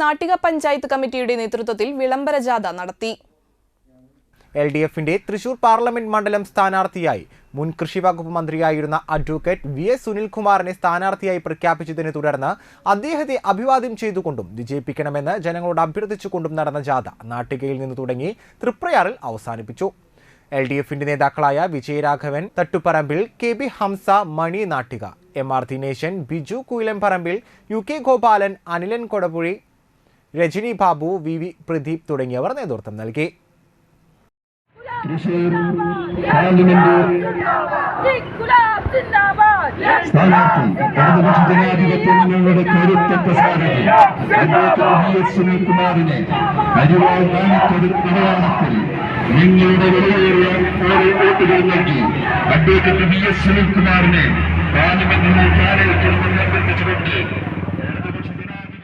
നാട്ടിക പഞ്ചായത്ത് കമ്മിറ്റിയുടെ നേതൃത്വത്തിൽ വിളംബര ജാഥ നടത്തി. എൽ ഡി എഫിന്റെ തൃശൂർ പാർലമെന്റ് മണ്ഡലം സ്ഥാനാർത്ഥിയായി മുൻ കൃഷി വകുപ്പ് മന്ത്രിയായിരുന്ന അഡ്വക്കേറ്റ് വി എസ് സുനിൽകുമാറിനെ സ്ഥാനാർത്ഥിയായി പ്രഖ്യാപിച്ചതിനെ തുടർന്ന് അദ്ദേഹത്തെ അഭിവാദ്യം ചെയ്തുകൊണ്ടും വിജയിപ്പിക്കണമെന്ന് ജനങ്ങളോട് അഭ്യർത്ഥിച്ചുകൊണ്ടും നടന്ന ജാഥ നാട്ടികയിൽ നിന്ന് തുടങ്ങി തൃപ്രയാറിൽ അവസാനിപ്പിച്ചു. എൽ ഡി എഫിന്റെ നേതാക്കളായ Vijayaraghavan Thattuparambil K B Hamsa Mani Nattika M R Dineshan Biju Kuyilamparambil U K Gopalan Anilan Kodapuzhi Rajani Babu V V Pradeep തുടങ്ങിയവർ നേതൃത്വം നൽകി. തൃശൂർ പാർലമെന്റ് സ്ഥാനാർത്ഥി ഇടതുപക്ഷ ജനാധിപത്യ മുന്നണിയുടെ കരുത്തറ്റ സാരഥി അഡ്വക്കേറ്റ് വി എസ് സുനിൽകുമാറിനെ അരിവാൾ നാണിക്കടയാളത്തിൽ നിങ്ങളുടെ വിലയേറിയ ഓരോ വോട്ടുകൾ നൽകി അഡ്വക്കേറ്റ് വി എസ് സുനിൽകുമാറിനെ പാർലമെന്റിനെ കാലയത്തിൽ നിന്ന് അഭ്യർത്ഥിച്ചുകൊണ്ട്